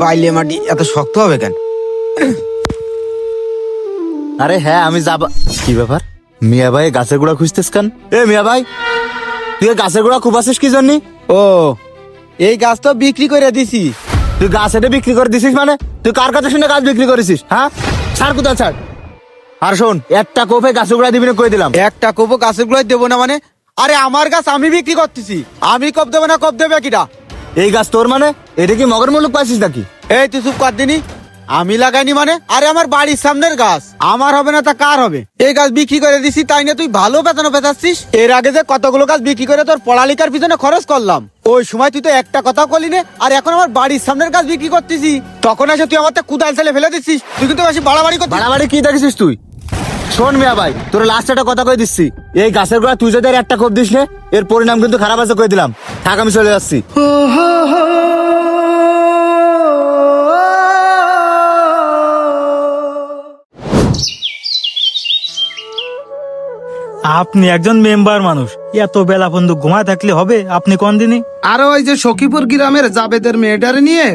বাইলে মাটি এত শক্ত হবে কেন? আরে হ্যাঁ আমি যাব। কি ব্যাপার? মিয়া ভাই গাছের গোড়া খুঁজতেস কেন? এ মিয়া ভাই তুই গাছের গোড়া খুব আসিস কি জন্য? ও এই গাছ তো বিক্রি করে দিছি। তুই গাছ এটা বিক্রি করে দিছিস মানে? তুই কার কাছে শুনে গাছ বিক্রি করেছিস হ্যাঁ? ছাড় কোথা ছাড়। আর শোন একটা কোপে গাছের গোড়া দিবি না কই দিলাম? একটা কোপো গাছের গুলোই দেবো না মানে? আরে আমার গাছ আমি বিক্রি করতেছি। আমি কব দেবো না কব দেবে কিটা? এই গাছ তোর মানে? এটা কি মগর মুলুক পাইছিস নাকি? এই তুই চুপ কর দিনি। আমি লাগাইনি মানে? আরে আমার বাড়ির সামনের গাছ। আমার হবে না তা কার হবে? এই গাছ বিক্রি করে দিছি তাই না তুই ভালো বেতন পেতাচ্ছিস? এর আগে যে কতগুলো গাছ বিক্রি করে তোর পড়ালেখার পিছনে খরচ করলাম। ওই সময় তুই তো একটা কথা বলি নে। আর এখন আমার বাড়ির সামনের গাছ বিক্রি করতেছি। তখন এসে তুই আমার তো কুদাল ছেলে ফেলে দিচ্ছিস। তুই কিন্তু বেশি বাড়াবাড়ি করছিস বাড়াবাড়ি কি দেখেছিস তুই? শোন মিয়া ভাই তোর লাস্ট একটা কথা কই দিচ্ছি। এই গাছের গোড়া তুই যদি আর একটা কোপ দিস নে এর পরিণাম কিন্তু খারাপ আছে কই দিলাম। থাক আমি চলে যাচ্ছি। আপনি একজন মেম্বার মানুষ। এত বেলা পর্যন্ত ঘুমায় থাকলে হবে? আপনি কোন দিনই? আর ওই যে সখীপুর গ্রামের জাবেদের মেয়েটারে নিয়ে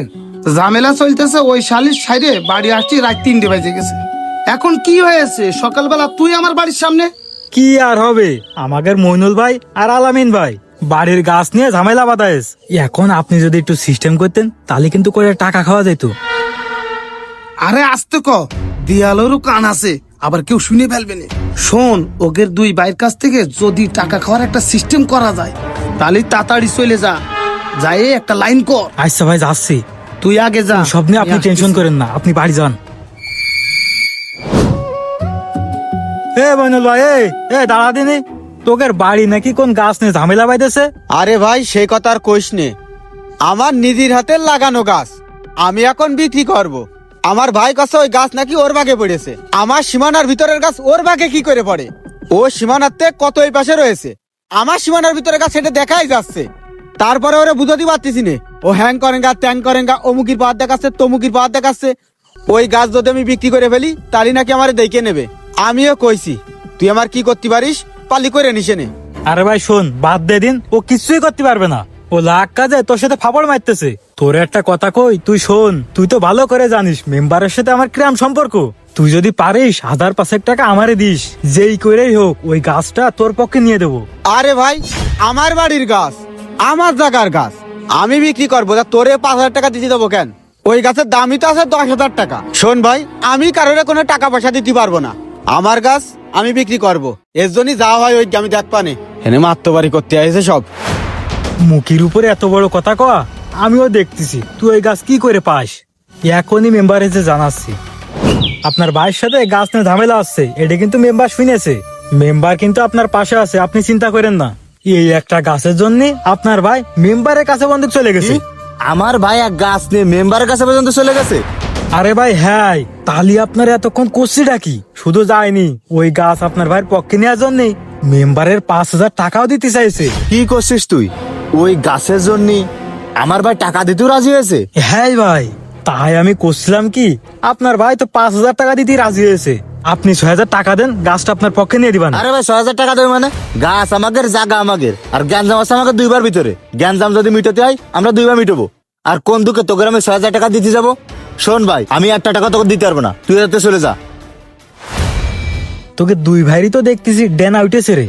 ঝামেলা চলতেছে ওই শালির সাইডে বাড়ি আসছি রাত তিনটে বাজে গেছে। এখন কি হয়েছে? সকালবেলা তুই আমার বাড়ির সামনে? কি আর হবে? আমাদের মইনুল ভাই আর আলামিন ভাই বাড়ির গাছ নিয়ে ঝামেলা বাতায়েস এখন আপনি যদি একটু সিস্টেম করতেন তাহলে কিন্তু করে টাকা খাওয়া যেত আরে আসতে ক দিয়ালোরও কান আছে। আবার কেউ শুনে ফেলবে না। শোন ওদের দুই ভাইয়ের কাছ থেকে যদি টাকা খাওয়ার একটা সিস্টেম করা যায় তাহলে তাড়াতাড়ি চলে যা। যাই একটা লাইন কর। আচ্ছা ভাই যাচ্ছি। তুই আগে যা। সব নিয়ে আপনি টেনশন করেন না আপনি বাড়ি যান। এ ভাই এ এ দাঁড়া দিনি। তোকের বাড়ি নাকি কোন গাছ নিয়ে ঝামেলা বাইতেছে আরে ভাই সেই কথা আর কইস নে। আমার নিজের হাতে লাগানো গাছ আমি এখন বিক্রি করব। আমার ভাই কাছে ওই গাছ নাকি ওর ভাগে পড়েছে। আমার সীমানার ভিতরের গাছ ওর ভাগে কি করে পড়ে? ও সীমানাতে কত এই পাশে রয়েছে? আমার সীমানার ভিতরের গাছ সেটা দেখাই যাচ্ছে। তারপরে ওরা বুঝতে পারতেছি নে। ও হ্যাং করেন গা ত্যাং করেন গা অমুকির পাহাড় দেখাচ্ছে, তমুকির পাহাড় দেখাচ্ছে। ওই গাছ যদি আমি বিক্রি করে ফেলি তাহলে নাকি আমার দেখে নেবে। আমিও কইছি, তুই আমার কি করতে পারিস? পালি করে নিসে নে। আরে ভাই শোন, বাদ দে দিন। ও কিছুই করতে পারবে না। ও লাখ কাজে তোর সাথে ফাপড় মারতেছে। তোর একটা কথা কই তুই শোন তুই তো ভালো করে জানিস মেম্বারের সাথে আমার কিরাম সম্পর্ক। তুই যদি পারিস হাজার পাঁচেক টাকা আমারে দিস যেই করেই হোক ওই গাছটা তোর পক্ষে নিয়ে দেবো। আরে ভাই আমার বাড়ির গাছ আমার জায়গার গাছ আমি বিক্রি করব তা তোরে পাঁচ হাজার টাকা দিতে দেবো কেন? ওই গাছের দামই তো আছে দশ হাজার টাকা। শোন ভাই আমি কারোর কোনো টাকা পয়সা দিতে পারব না। আমার গাছ আমি বিক্রি করব। এর জন্যই যা হয় ওই আমি দেখ পানে। এনে মাত্রবাড়ি করতে আসে সব। মুখের উপরে এত বড় কথা কয়া আমিও দেখতেছি। তুই ওই গাছ কি করে পাস? এখনই মেম্বার এসে জানাচ্ছি। আপনার ভাইয়ের সাথে গাছ নিয়ে ঝামেলা আসছে এটা কিন্তু মেম্বার শুনেছে। মেম্বার কিন্তু আপনার পাশে আছে আপনি চিন্তা করেন না। এই একটা গাছের জন্য আপনার ভাই মেম্বারের কাছে বন্ধু চলে গেছে। আমার ভাই এক গাছ নিয়ে মেম্বারের কাছে পর্যন্ত চলে গেছে? আরে ভাই হ্যাঁ তাহলে আপনার এতক্ষণ করছি ডাকি শুধু যায়নি ওই গাছ আপনার ভাইয়ের পক্ষে নেওয়ার জন্য মেম্বারের পাঁচ হাজার টাকাও দিতে চাইছে। কি করছিস তুই? ওই গাছের জন্য আমার ভাই টাকা দিতেও রাজি হয়েছে? হ্যাঁ ভাই তাই আমি করছিলাম কি আপনার ভাই তো পাঁচ হাজার টাকা দিতে রাজি হয়েছে। আপনি ছয় হাজার টাকা দেন গাছটা আপনার পক্ষে নিয়ে দিবেন আরে ভাই ছয় হাজার টাকা দেবে মানে? গাছ আমাদের জায়গা আমাদের। আর গ্যাঞ্জাম আছে আমাকে দুইবার ভিতরে। গ্যাঞ্জাম যদি মিটাতে হয় আমরা দুইবার মিটাবো। আর কোন দুঃখে তোকে আমি ছয় হাজার টাকা দিতে যাব? শোন ভাই আমি একটা টাকা তোকে দিতে পারব না। তুই যাতে চলে যা। তোকে দুই ভাইরই তো দেখতেছি ডেনা উঠেছে রে।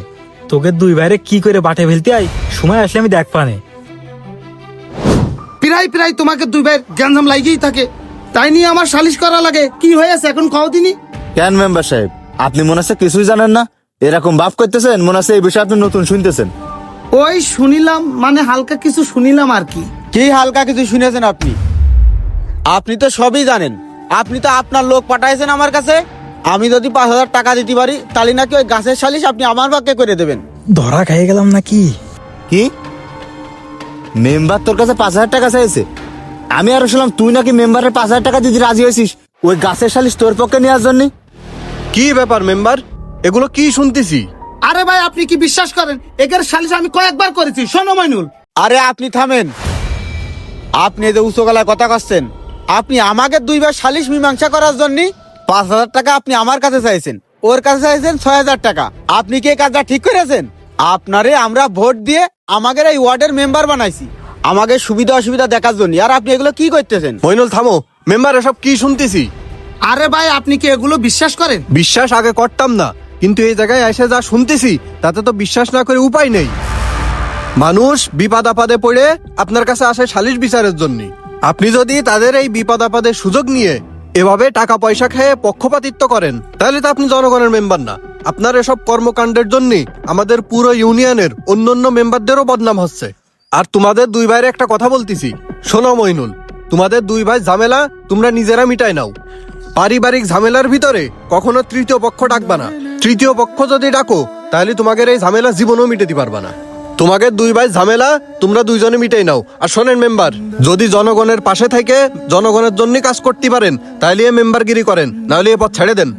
তোকে দুই ভাইরে কি করে বাটে ফেলতে আই সময় আসলে আমি দেখ পানে। প্রায় প্রায় তোমাকে দুই ভাইয়ের গ্যাঞ্জাম লাগিয়েই থাকে। তাই নিয়ে আমার সালিশ করা লাগে। কি হয়েছে এখন খাও দিনি? কেন মেম্বার সাহেব? আপনি মনে হচ্ছে কিছুই জানেন না? এরকম বাপ করতেছেন মনে হচ্ছে এই বিষয়ে আপনি নতুন শুনতেছেন। ওই শুনিলাম মানে হালকা কিছু শুনিলাম আর কি। কি হালকা কিছু শুনেছেন আপনি? আপনি তো সবই জানেন। আপনি তো আপনার লোক পাঠাইছেন আমার কাছে। আমি যদি পাঁচ হাজার টাকা দিতে পারি তাহলে নাকি ওই গাছের সালিশ আপনি আমার পক্ষে করে দেবেন। ধরা খাইয়ে গেলাম নাকি? কি? মেম্বার তোর কাছে পাঁচ হাজার টাকা চাইছে। আমি আরও শুনলাম তুই নাকি মেম্বারের পাঁচ হাজার টাকা দিতে রাজি হয়েছিস? ওই গাছের সালিশ তোর পক্ষে নেওয়ার জন্য? কি ব্যাপার মেম্বার? এগুলো কি শুনতেছি? আরে ভাই আপনি কি বিশ্বাস করেন? এগের সালিশ আমি কয়েকবার করেছি। শোনো মাইনুল। আরে আপনি থামেন। আপনি এই যে উঁচু গলায় কথা করছেন আপনি আমাকে দুইবার সালিশ মীমাংসা করার জন্য পাঁচ হাজার টাকা আপনি আমার কাছে চাইছেন। ওর কাছে চাইছেন ছয় হাজার টাকা। আপনি কি এই কাজটা ঠিক করেছেন? আপনারে আমরা ভোট দিয়ে আমাদের এই ওয়ার্ডের মেম্বার বানাইছি। আমাকে সুবিধা অসুবিধা দেখার জন্য আর আপনি এগুলো কি করতেছেন? মইনুল থামো। মেম্বার এসব কি শুনতেছি? আরে ভাই আপনি কি এগুলো বিশ্বাস করেন? বিশ্বাস আগে করতাম না। কিন্তু এই জায়গায় এসে যা শুনতেছি তাতে তো বিশ্বাস না করে উপায় নেই। মানুষ বিপদ আপদে পড়ে আপনার কাছে আসে সালিশ বিচারের জন্য। আপনি যদি তাদের এই বিপদ আপদের সুযোগ নিয়ে এভাবে টাকা পয়সা খেয়ে পক্ষপাতিত্ব করেন। তাহলে তো আপনি জনগণের মেম্বার না। আপনার এসব কর্মকাণ্ডের জন্য আমাদের পুরো ইউনিয়নের অন্যান্য মেম্বারদেরও বদনাম হচ্ছে। আর তোমাদের দুই ভাইয়ের একটা কথা বলতেছি। শোনো মইনুল, তোমাদের দুই ভাই ঝামেলা তোমরা নিজেরা মিটাই নাও। পারিবারিক ঝামেলার ভিতরে কখনো তৃতীয় পক্ষ ডাকবা না। তৃতীয় পক্ষ যদি ডাকো, তাহলে তোমাদের এই ঝামেলা জীবনও মিটাতে পারবা না। তোমাদের দুই ভাই ঝামেলা, তোমরা দুইজনে মিটাই নাও। আর শোনেন মেম্বার, যদি জনগণের পাশে থেকে জনগণের জন্য কাজ করতে পারেন তাহলে মেম্বারগিরি করেন, নাহলে এ পথ ছেড়ে দেন।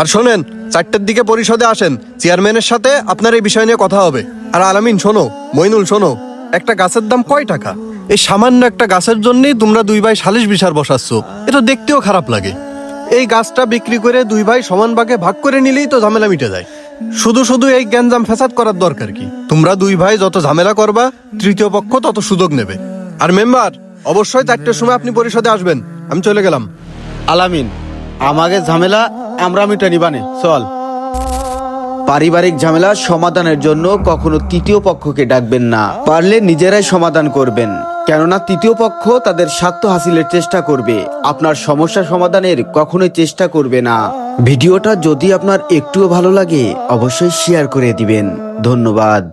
আর শোনেন, চারটের দিকে পরিষদে আসেন, চেয়ারম্যানের সাথে আপনার এই বিষয় নিয়ে কথা হবে। আর আলামিন, শোনো, মইনুল, শোনো, একটা গাছের দাম কয় টাকা? এই সামান্য একটা গাছের জন্যই তোমরা দুই ভাই সালিশ বিচার বসাচ্ছ, এটা দেখতেও খারাপ লাগে। এই গাছটা বিক্রি করে দুই ভাই সমান ভাগে ভাগ করে নিলেই তো ঝামেলা মিটে যায়। শুধু শুধু এই গ্যাঞ্জাম ফেসাদ করার দরকার কি? তোমরা দুই ভাই যত ঝামেলা করবা, তৃতীয় পক্ষ তত সুযোগ নেবে। আর মেম্বার, অবশ্যই চারটের সময় আপনি পরিষদে আসবেন। আমি চলে গেলাম। আলামিন আমাকে ঝামেলা, আমরা মিটা নিবানে। চল। পারিবারিক ঝামেলা সমাধানের জন্য কখনো তৃতীয় পক্ষকে ডাকবেন না। পারলে নিজেরাই সমাধান করবেন। কেননা তৃতীয় পক্ষ তাদের স্বার্থ হাসিলের চেষ্টা করবে। আপনার সমস্যা সমাধানের কখনোই চেষ্টা করবে না। ভিডিওটা যদি আপনার একটুও ভালো লাগে, অবশ্যই শেয়ার করে দিবেন। ধন্যবাদ।